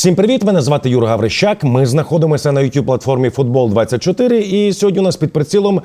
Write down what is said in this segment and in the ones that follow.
Всім привіт! Мене звати Юр Гаврищак. Ми знаходимося на youtube платформі Футбол 24 І сьогодні у нас під прицілом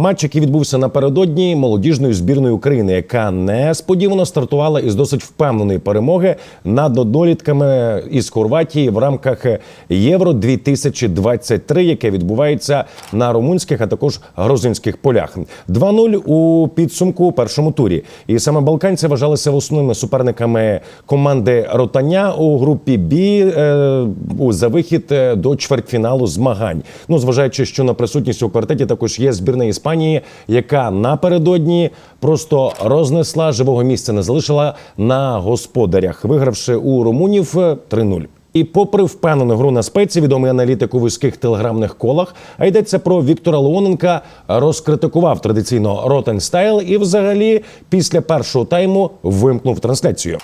матч, який відбувся напередодні молодіжної збірної України, яка несподівано стартувала із досить впевненої перемоги над однолітками із Хорватії в рамках Євро 2023 яке відбувається на румунських, а також грузинських полях. 2-0 у підсумку у першому турі. І саме балканці вважалися основними суперниками команди Ротаня у групі Бі е, у- за вихід е, до чвертьфіналу змагань. Ну, зважаючи, що на присутність у квартеті також є збірна Іспанії, яка напередодні просто рознесла живого місця, не залишила на господарях, вигравши у румунів е, 3-0. І попри впевнену гру на спеці, відомий аналітик у вузьких телеграмних колах, а йдеться про Віктора Леоненка, розкритикував традиційно Ротен Стайл і, взагалі, після першого тайму вимкнув трансляцію.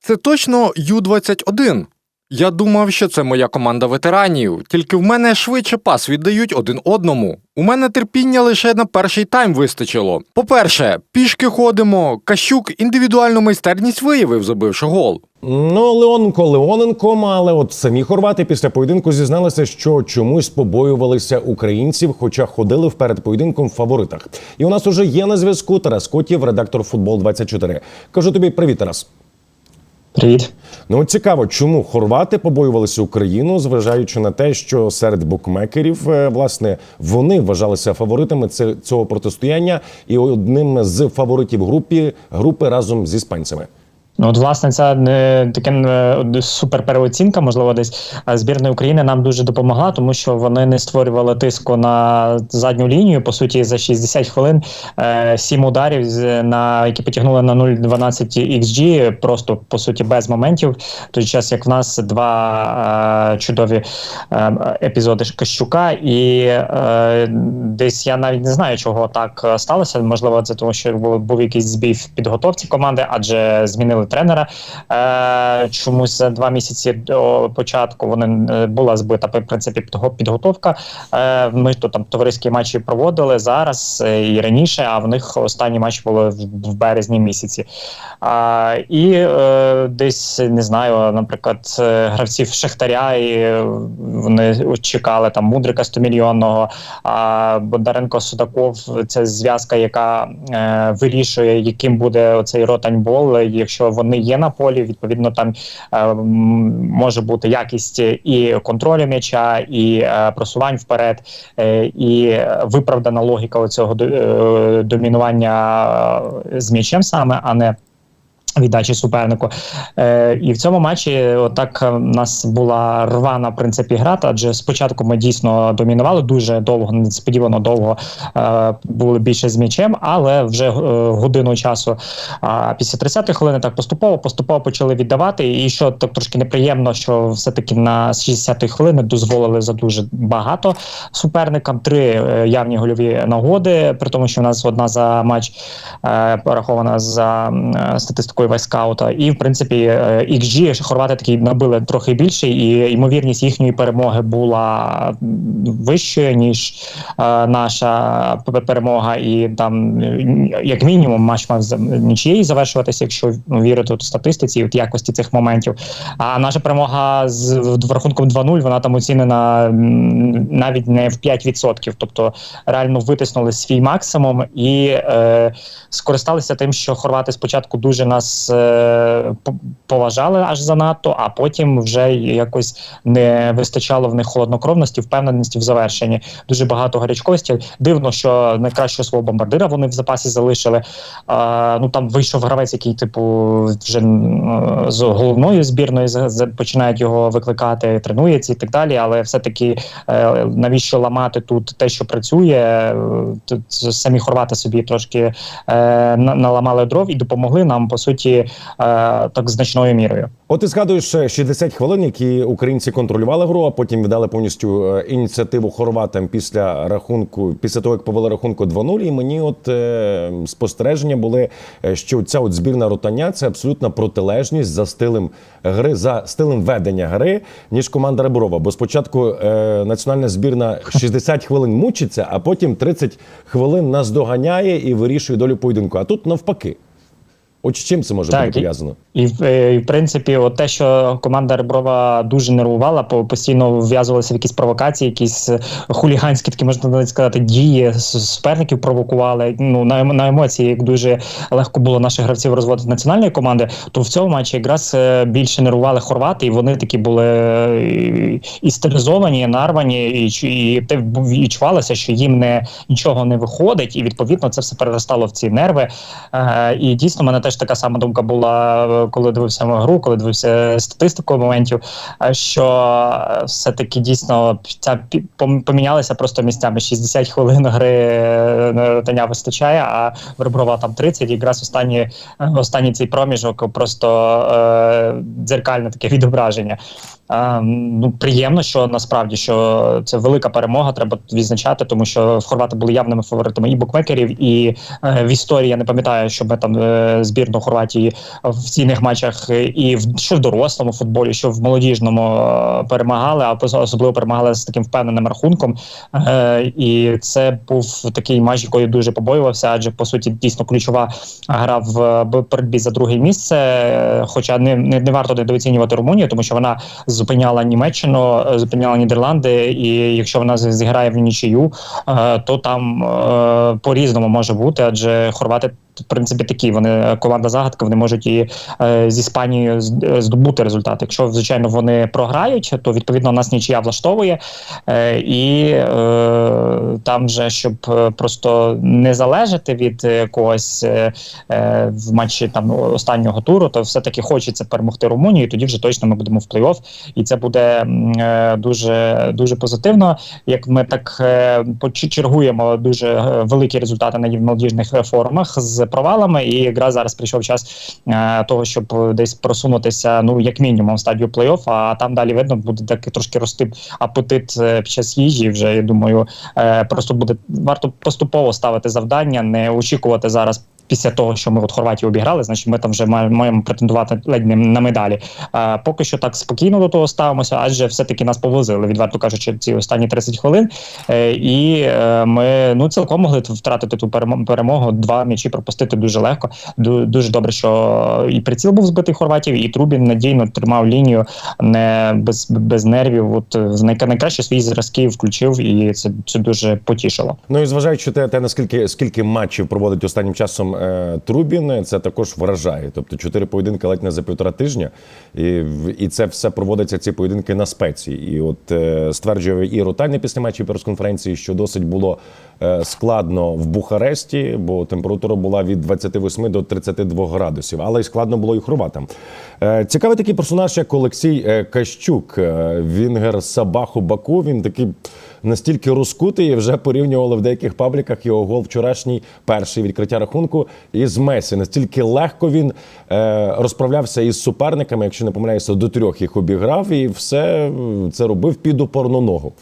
Це точно Ю-21. Я думав, що це моя команда ветеранів, тільки в мене швидше пас віддають один одному. У мене терпіння лише на перший тайм вистачило. По-перше, пішки ходимо. Кащук індивідуальну майстерність виявив, забивши гол. Ну, Леоненко Леоненком, але от самі хорвати після поєдинку зізналися, що чомусь побоювалися українців, хоча ходили вперед поєдинком в фаворитах. І у нас уже є на зв'язку Тарас Котів, редактор футбол 24 Кажу тобі привіт, Тарас. Привіт. Ну цікаво, чому хорвати побоювалися Україну, зважаючи на те, що серед букмекерів е, власне вони вважалися фаворитами цього протистояння і одним з фаворитів групі групи разом з іспанцями. Ну, от, власне, ця е, таке е, супер переоцінка, можливо, десь е, збірної України нам дуже допомогла, тому що вони не створювали тиску на задню лінію. По суті, за 60 хвилин е, сім ударів, на які потягнули на 0,12 XG, просто по суті без моментів. Той час, як в нас два чудові епізоди Кащука, і десь я навіть не знаю, чого так сталося. Можливо, це тому, що був якийсь збій в підготовці команди, адже змінили тренера. Е, чомусь за два місяці до початку вони е, була збита в принципі підготовка. Е, ми тут там товариські матчі проводили зараз е, і раніше, а в них останні матчі були в, березні місяці. А, і е, десь не знаю, наприклад, е, гравців Шахтаря, і вони чекали там Мудрика 100 мільйонного, а Бондаренко Судаков це зв'язка, яка е, вирішує, яким буде оцей ротаньбол. Якщо вони є на полі, відповідно там е, може бути якість і контролю м'яча, і е, просувань вперед, е, і виправдана логіка цього домінування е, з м'ячем саме, а не Віддачі супернику. Е, і в цьому матчі отак е, в нас була рвана в принципі гра, адже спочатку ми дійсно домінували дуже довго, несподівано довго е, були більше з м'ячем, але вже е, годину часу а після 30-ї хвилини так поступово поступово почали віддавати. І що так трошки неприємно, що все-таки на 60-ї хвилини дозволили за дуже багато суперникам. Три е, явні гольові нагоди, при тому, що в нас одна за матч е, порахована за е, статистикою Вайскаута. І в принципі е, XG хорвати такі набили трохи більше, і ймовірність їхньої перемоги була вищою ніж е, наша перемога. І там е, як мінімум матч мав нічиєю завершуватися, якщо ну, вірити в статистиці, от якості цих моментів. А наша перемога з рахунком 2-0, вона там оцінена навіть не в 5%. Тобто реально витиснули свій максимум і е, скористалися тим, що хорвати спочатку дуже нас е, поважали аж занадто, а потім вже якось не вистачало в них холоднокровності, впевненості в завершенні. Дуже багато гарячковості. Дивно, що найкращого свого бомбардира вони в запасі залишили. Е, ну там вийшов гравець, який, типу, вже з головною збірною починають його викликати, тренується і так далі. Але все-таки е, навіщо ламати тут те, що працює? Тут самі хорвати собі трошки е, наламали дров і допомогли нам по суті суті е, так значною мірою. От ти згадуєш е, 60 хвилин, які українці контролювали гру, а потім віддали повністю е, ініціативу хорватам після рахунку, після того як повели рахунку 2-0. І мені от е, спостереження були, е, що ця от збірна ротання це абсолютна протилежність за стилем гри, за стилем ведення гри, ніж команда Реброва. Бо спочатку е, національна збірна 60 хвилин мучиться, а потім 30 хвилин наздоганяє і вирішує долю поєдинку. А тут навпаки. От з чим це може Так, бути пов'язано? І, е, і в принципі, от те, що команда Реброва дуже нервувала, постійно вв'язувалися в якісь провокації, якісь е, хуліганські такі можна навіть сказати, дії суперників провокували. Ну на, на емоції, як дуже легко було наших гравців розводити національної команди, то в цьому матчі якраз е, більше нервували хорвати, і вони такі були е, і- і стилізовані, і нарвані, і, і те відчувалося, що їм не нічого не виходить, і відповідно це все переростало в ці нерви. Е, і дійсно, мене теж така сама думка була, е, коли дивився гру, коли дивився статистику моментів. е, Що е, все-таки дійсно ця помінялися просто місцями. 60 хвилин гри Таня вистачає, а Верброва там 30. І якраз останні, останній цей проміжок просто е, дзеркальне таке відображення. Ну, приємно, що насправді що це велика перемога, треба відзначати, тому що Хорвати були явними фаворитами і букмекерів, і е, в історії я не пам'ятаю, що ми там е, збірну Хорватії в цінних матчах е, і в що в дорослому футболі, що в молодіжному е, перемагали, а особливо перемагали з таким впевненим рахунком. Е, і це був такий матч, який я дуже побоювався, адже по суті дійсно ключова гра в боротьбі за друге місце. Е, Хоча не, не, не варто недооцінювати Румунію, тому що вона зупиняла Німеччину, е, зупиняла Нідерланди, і якщо вона зіграє в нічию, е, то там е, по-різному може бути, адже хорвати. В принципі, такі вони е, команда загадка. Вони можуть і е, з Іспанією е, здобути результат. Якщо звичайно вони програють, то відповідно нас нічия влаштовує, е, і е, там вже щоб е, просто не залежати від когось е, в матчі там останнього туру, то все таки хочеться перемогти Румунію. Тоді вже точно ми будемо в плей-офф, і це буде е, дуже дуже позитивно. Як ми так е, чергуємо дуже великі результати на молодіжних форумах з провалами, і якраз зараз прийшов час е, того, щоб десь просунутися, ну як мінімум, в стадію плей-офф, а там далі видно буде таки трошки рости апетит е, під час їжі. Вже я думаю, е, просто буде варто поступово ставити завдання, не очікувати зараз. Після того, що ми от Хорватію обіграли, значить ми там вже маємо, претендувати ледь не на медалі. А поки що так спокійно до того ставимося, адже все-таки нас повозили, відверто кажучи, ці останні 30 хвилин. Е, і е, ми ну цілком могли втратити ту перемо- перемогу. Два м'ячі пропустити дуже легко. Ду- Дуже добре, що і приціл був збитий хорватів, і Трубін надійно тримав лінію не без, без нервів. От в найкращі свої зразки включив, і це, це дуже потішило. Ну і зважаючи те, те наскільки скільки матчів проводить останнім часом Трубін, це також вражає. Тобто чотири поєдинки ледь не за півтора тижня, і, і це все проводиться ці поєдинки на спеції. І от е, стверджує і Рутальний після матчі прес-конференції, що досить було е, складно в Бухаресті, бо температура була від 28 до 32 градусів, але й складно було і хорватам. Е, цікавий такий персонаж, як Олексій е, Кащук, е, Вінгер Сабаху Баку. Він такий настільки розкутий, і вже порівнювали в деяких пабліках його гол вчорашній перший відкриття рахунку із Месі. Настільки легко він е, розправлявся із суперниками, якщо не помиляюся, до трьох їх обіграв, і все це робив під опорну ногу.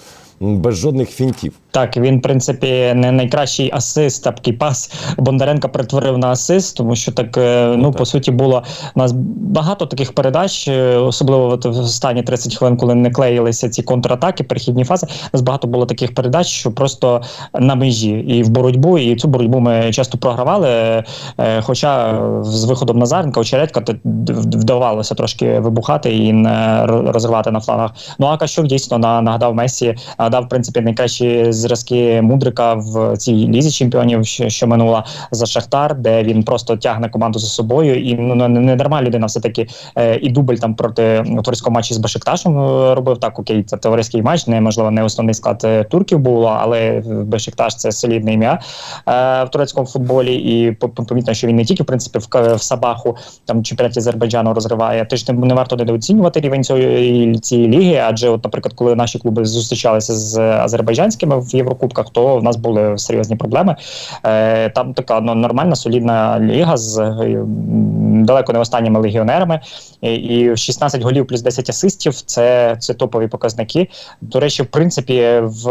Без жодних фінтів. Так, він, в принципі, не найкращий асист, такий пас Бондаренка перетворив на асист, тому що так, е, ну, по суті, було у нас багато таких передач, е, особливо от в останні 30 хвилин, коли не клеїлися ці контратаки, перехідні фази. У нас багато було таких передач, що просто на межі і в боротьбу, і цю боротьбу ми часто програвали. е, Хоча з виходом Назаренка, Очередька вдавалося трошки вибухати і розривати на флангах. Ну а Кащук дійсно на- нагадав Месі, нагадав в принципі найкращі зразки Мудрика в цій лізі чемпіонів, що, минула за Шахтар, де він просто тягне команду за собою. І ну не, не дарма людина все таки е, і дубль там проти товариського матчі з Бешикташем е, робив. Так, окей, це товариський матч, не можливо, не основний склад е, турків було, але Бешикташ це солідне ім'я в турецькому футболі. І по- по- помітно, що він не тільки в принципі в, Сабаху там чемпіонаті Азербайджану розриває. Тож не варто недооцінювати рівень цієї, цієї ліги. Адже, от, наприклад, коли наші клуби зустрічалися з азербайджанськими в Єврокубках, то в нас були серйозні проблеми. Е, там така ну, нормальна солідна ліга з е, далеко не останніми легіонерами. І, і 16 голів плюс 10 асистів це, це топові показники. До речі, в принципі, в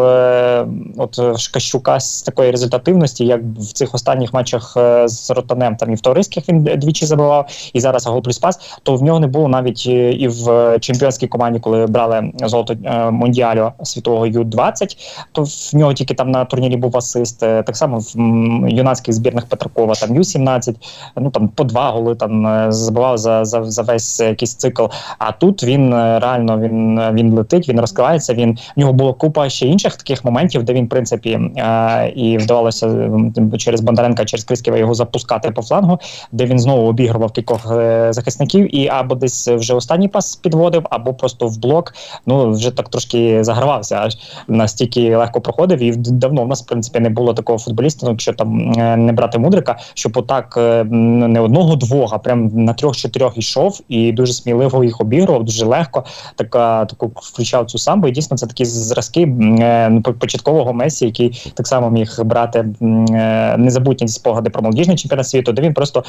от в Кащука з такої результативності, як в цих останніх матчах е, з Ротанем, там і в товариських він двічі забивав, і зараз гол плюс пас, то в нього не було навіть і в чемпіонській команді, коли брали золото Мондіалю світового Ю-20, то в нього тільки там на турнірі був асист. Е, Так само в юнацьких збірних Петракова, там Ю-17, ну там по два голи там е, забивав за, за, за весь е, якийсь цикл. А тут він реально він, він летить, він розкривається. Він в нього було купа ще інших таких моментів, де він, в принципі, е, і вдавалося через Бондаренка, через Крисківа його запускати по флангу, де він знову обігрував кількох е, захисників, і або десь вже останній пас підводив, або просто в блок. Ну вже так трошки загравався, аж настільки легко проходив. І давно в нас в принципі не було такого футболіста, ну, якщо там е, не брати мудрика, щоб отак е, не одного-двох, а прям на трьох-чотирьох йшов і дуже сміливо їх обігрував, дуже легко така таку включав цю самбу. І дійсно це такі зразки е, ну, по- початкового Месі, який так само міг брати незабутні спогади про молодіжний чемпіонат світу, де він просто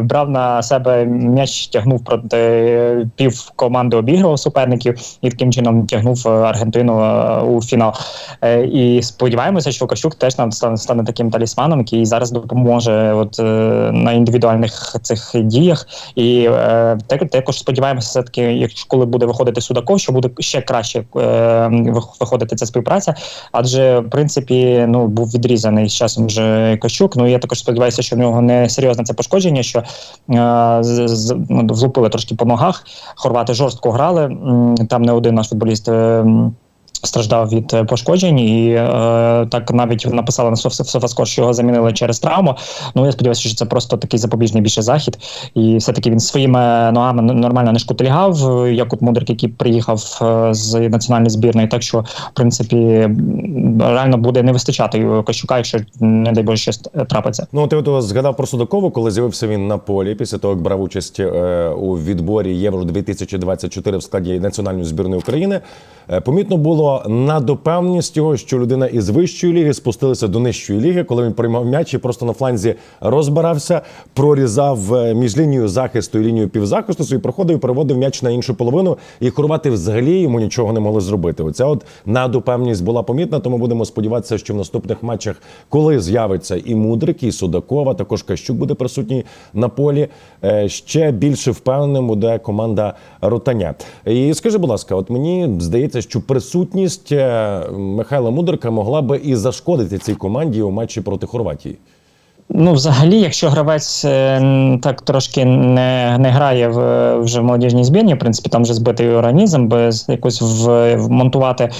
брав на себе м'яч, тягнув проти пів команди обігрував суперників і таким чином тягнув Аргентину у фінал. Е, і сподіваємося, що Кащук теж нам стане, стане таким талісманом, який зараз допоможе от, е, на індивідуальних цих діях. І е, також сподіваємося, все таки, якщо коли буде виходити Судаков, що буде ще краще виходити ця співпраця. Адже в принципі ну був відрізаний з часом вже Кащук. Ну я також сподіваюся, що в нього не серйозне це пошкодження, що з- з- ну, влупили трошки по ногах. Хорвати жорстко грали. Там не один наш футболіст. Страждав від е, пошкоджень, і е, так навіть написали на Соф- Софаскор, що його замінили через травму. Ну я сподіваюся, що це просто такий запобіжний більше захід. І все-таки він своїми ногами нормально не шкутильгав, от Мудрик, який приїхав е, з національної збірної. Так що, в принципі, реально буде не вистачати Кощука, якщо не дай Боже щось трапиться. Ну, ти от згадав про Судакову, коли з'явився він на полі після того, як брав участь е, у відборі Євро 2024 в складі національної збірної України. Помітно було надопевність його, що людина із вищої ліги спустилася до нижчої ліги, коли він приймав м'яч і просто на фланзі розбирався, прорізав е, між лінією захисту і лінією півзахисту свій проходив, і переводив м'яч на іншу половину. І хорвати взагалі йому нічого не могли зробити. Оця от надопевність була помітна, тому будемо сподіватися, що в наступних матчах, коли з'явиться і Мудрик, і Судакова, також Кащук буде присутній на полі. е, Ще більше впевненим буде команда Ротаня. І скажи, будь ласка, от мені здається, що присутність е, Михайла Мудрика могла би і зашкодити цій команді у матчі проти Хорватії. Ну, взагалі, якщо гравець е, так трошки не, не грає в, вже в молодіжній збірні, в принципі, там вже збитий організм, без якось в, вмонтувати е,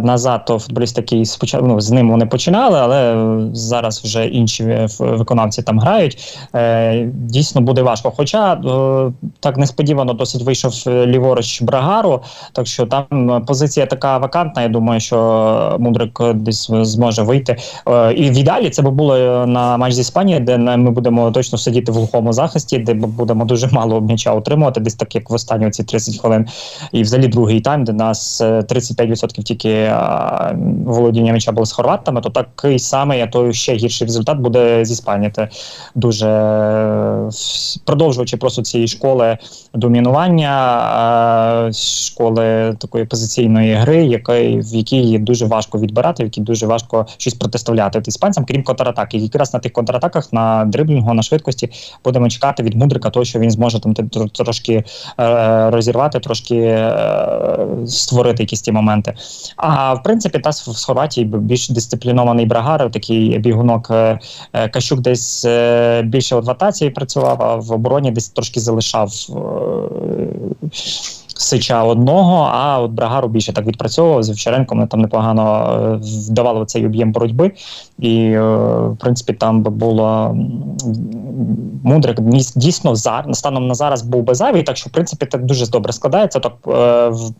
назад, то футболіст такий спочатку ну, з ним вони починали, але зараз вже інші виконавці там грають. Е, дійсно буде важко. Хоча е, так несподівано досить вийшов е, ліворуч Брагару, так що там позиція така вакантна. Я думаю, що Мудрик десь зможе вийти. Е, І в ідеалі це би було е, на матч з Іспанією, де ми будемо точно сидіти в глухому захисті, де б- будемо дуже мало м'яча отримувати, десь так як в останні ці 30 хвилин. І взагалі другий тайм, де нас е, 35% тільки е, володіння м'яча було з хорватами, то такий самий, а то ще гірший результат буде з Іспанії. Це дуже е, продовжуючи просто цієї школи домінування, школи такої позиційної гри, якої, в якій дуже важко відбирати, в якій дуже важко щось протиставляти от іспанцям, крім контратаки. І якраз на тих контратаках, на дриблінгу, на швидкості будемо чекати від мудрика, того, що він зможе там трошки е, розірвати, трошки е, створити якісь ті моменти. А в принципі, та з Хорватії більш дисциплінований брагар, такий бігунок е, е, Кащук десь е, більше в атаці працював, а в обороні десь трошки залишав. е, Сича одного, а от Брагару більше так відпрацьовував з Вчеренком. Вони там непогано е, вдавали цей об'єм боротьби. І, е, в принципі, там би було мудрик дійс- дійсно за станом на зараз був би зайвий, так що в принципі це дуже добре складається. Так е, в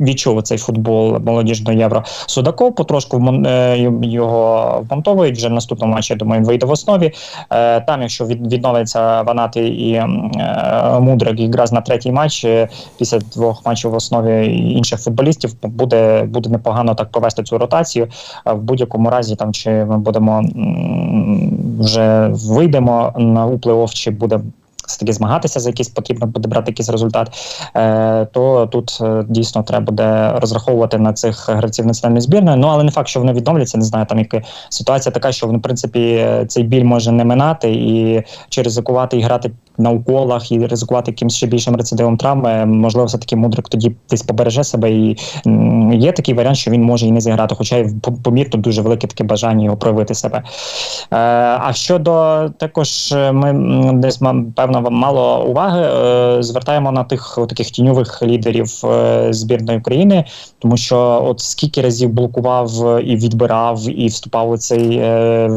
відчув цей футбол молодіжного євро. Судаков потрошку е, його вмонтовують вже в наступному матчі. Я думаю, він вийде в основі. Е, Там, якщо від, відновиться Ванати і е, Мудрик, якраз на третій матч після двох матчів в основі інших футболістів буде, буде непогано так провести цю ротацію. В будь-якому разі, там чи ми будемо вже вийдемо на у плей-офф, чи буде все таки змагатися за якийсь потрібно буде брати якийсь результат, е, то тут е, дійсно треба буде розраховувати на цих гравців національної збірної. Ну але не факт, що вони відновляться. Не знаю, там яка ситуація така, що в принципі е, цей біль може не минати, і чи ризикувати і грати на уколах, і ризикувати якимось ще більшим рецидивом травми. Можливо, все таки мудрик тоді десь побереже себе. І є такий варіант, що він може і не зіграти, хоча й по- помітно дуже велике таке бажання його проявити себе. Е, а щодо також е, ми десь певно мало уваги е, звертаємо на тих таких тіньових лідерів е, збірної України, тому що от скільки разів блокував е, і відбирав, і вступав у цей е,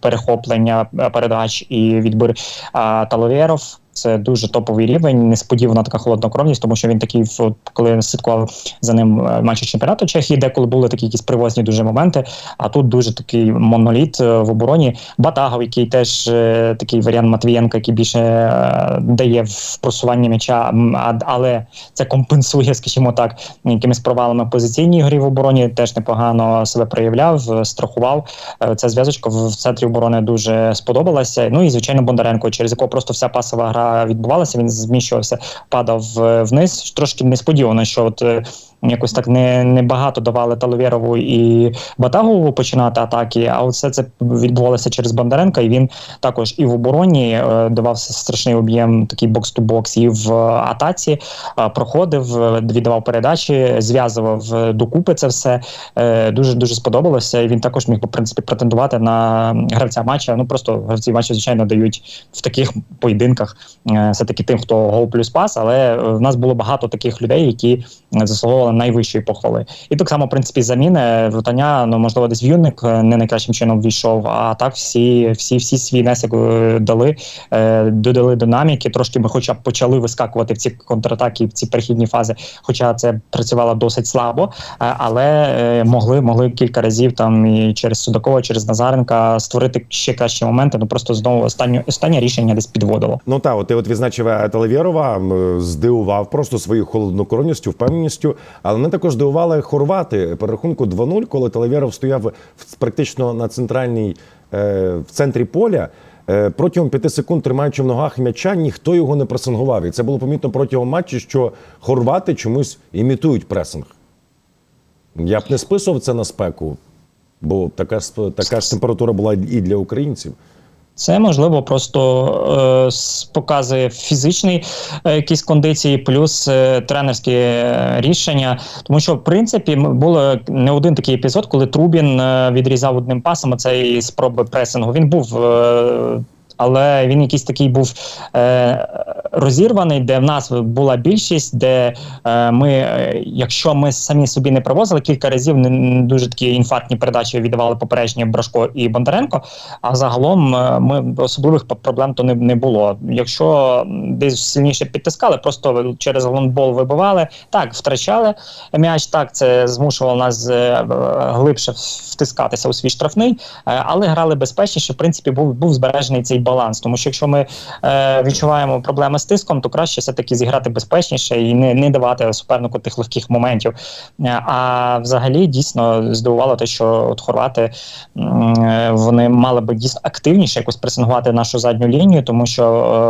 перехоплення е, передач і відбір а, else. Це дуже топовий рівень, несподівана така холоднокровність, тому що він такий, от, коли слідкував за ним е, матчі чемпіонату Чехії, деколи були такі якісь привозні дуже моменти. А тут дуже такий моноліт е, в обороні. Батагов, який теж е, такий варіант Матвієнка, який більше дає в просуванні м'яча, але це компенсує, скажімо так, якимись провалами позиційній грі в обороні. Теж непогано себе проявляв, страхував. Ця зв'язочка в центрі оборони дуже сподобалася. Ну і звичайно Бондаренко, через якого просто вся пасова гра відбувалася. Він зміщувався, падав е, вниз. Трошки несподівано, що от. Якось так не, не багато давали Таловєрову і Батагову починати атаки, а оце це відбувалося через Бондаренка, і він також і в обороні е, давав страшний об'єм такий бокс-ту-бокс, і в атаці е, проходив, е, віддавав передачі, зв'язував докупи це все. Дуже дуже сподобалося. І він також міг в принципі претендувати на гравця матча. Ну просто гравці матчу, звичайно, дають в таких поєдинках все таки тим, хто гол плюс пас. Але в нас було багато таких людей, які е, заслуговували найвищої похвали. І так само, в принципі, заміни Витання, ну можливо, десь в'юник е, не найкращим чином війшов. А так всі, всі, всі свій несик е, дали, е, додали динаміки. Трошки ми, хоча б почали вискакувати в ці контратаки, в ці перехідні фази. Хоча це працювало досить слабо, е, але е, могли могли кілька разів там і через Судакова, через Назаренка створити ще кращі моменти. Ну просто знову останнє останнє рішення десь підводило. Ну та от ти от відзначив е, Талевєрова, здивував просто своєю холоднокровністю, впевненістю. Але мене також здивували хорвати по рахунку 2-0, коли Талевєров стояв практично на центральній е, в центрі поля. Е, Протягом п'яти секунд, тримаючи в ногах м'яча, ніхто його не пресингував. І це було помітно протягом матчу, що хорвати чомусь імітують пресинг. Я б не списував це на спеку, бо така, така ж температура була і для українців. Це можливо просто е, показує фізичний е, якісь кондиції, плюс е, тренерські е, рішення. Тому що, в принципі, було не один такий епізод, коли Трубін е, відрізав одним пасом цей спроби пресингу. Він був. Е, але він якийсь такий був е, розірваний, де в нас була більшість, де е, ми, е, якщо ми самі собі не привозили, кілька разів не, дуже такі інфарктні передачі віддавали попередні Брашко і Бондаренко. А загалом е, ми особливих проблем то не, не було. Якщо десь сильніше підтискали, просто через лонгбол вибивали, так втрачали м'яч. Так це змушувало нас е, глибше втискатися у свій штрафний, але грали безпечніше. В принципі, був був збережений цей баланс. Тому що якщо ми е, відчуваємо проблеми з тиском, то краще все таки зіграти безпечніше і не, не давати супернику тих легких моментів. Е, А взагалі дійсно здивувало те, що от хорвати е, вони мали би дійсно активніше якось пресингувати нашу задню лінію, тому що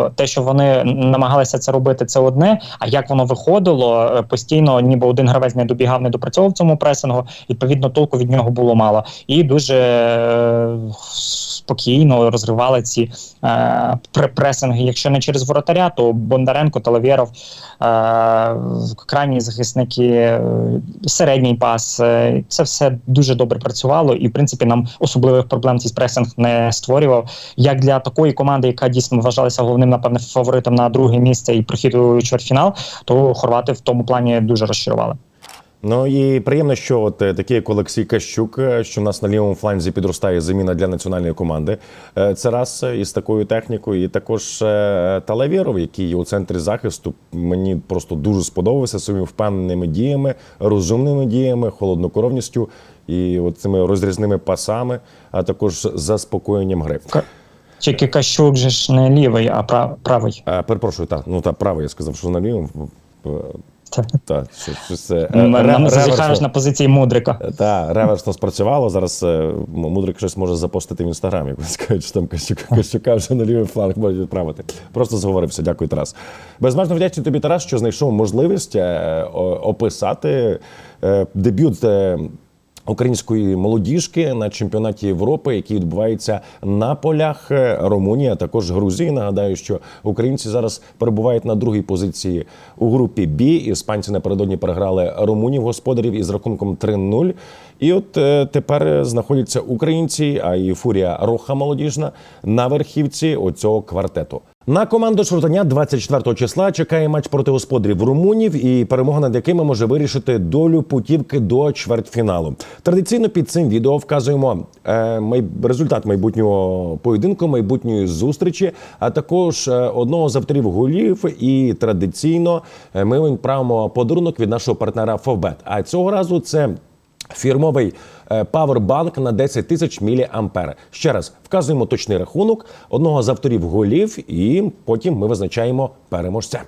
е, те, що вони намагалися це робити, це одне. А як воно виходило постійно, ніби один гравець не добігав, не допрацьовував цьому пресингу. Відповідно, толку від нього було мало, і дуже спокійно розривали ці е, пресинги. Якщо не через воротаря, то Бондаренко, Талавєров, е, крайні захисники, е, середній пас. е, Це все дуже добре працювало, і в принципі нам особливих проблем цей пресинг не створював. Як для такої команди, яка дійсно вважалася головним, напевне, фаворитом на друге місце і прохід у чвертьфінал, то хорвати в тому плані дуже розчарували. Ну і приємно, що от е, такий як Олексій Кащук, е, що в нас на лівому фланзі підростає заміна для національної команди. Е, Це раз із такою технікою. І також Талавєров, який у центрі захисту, мені просто дуже сподобався своїми впевненими діями, розумними діями, холоднокровністю і цими розрізними пасами, а також заспокоєнням гри. Тільки Кащук же ж не лівий, а пра- правий. Перепрошую, так, ну так, право, я сказав, що на лівому. Е, Так, ре- Нам зазіхаєш на позиції мудрика. Так, реверсно спрацювало. Зараз е, мудрик щось може запостити в інстаграмі. Скажуть, там Костюка вже на лівий фланг можуть відправити. Просто зговорився. Дякую, Тарас. Безмежно вдячний тобі, Тарас, що знайшов можливість е, описати е, дебют. Української молодіжки на чемпіонаті Європи, який відбувається на полях е, Румунії, також Грузії. Нагадаю, що українці зараз перебувають на другій позиції у групі Б. Іспанці напередодні переграли румунів господарів із рахунком 3-0. І от е, тепер знаходяться українці, а і фурія Роха молодіжна на верхівці оцього квартету. На команду Шрутання 24 числа чекає матч проти господарів румунів, і перемога над якими може вирішити долю путівки до чвертьфіналу. Традиційно під цим відео вказуємо е, результат майбутнього поєдинку, майбутньої зустрічі, а також е, одного з авторів голів. І традиційно е, ми відправимо подарунок від нашого партнера Фовбет. А цього разу це Фірмовий павербанк на 10 тисяч міліампер. Ще раз вказуємо точний рахунок одного з авторів голів, і потім ми визначаємо переможця.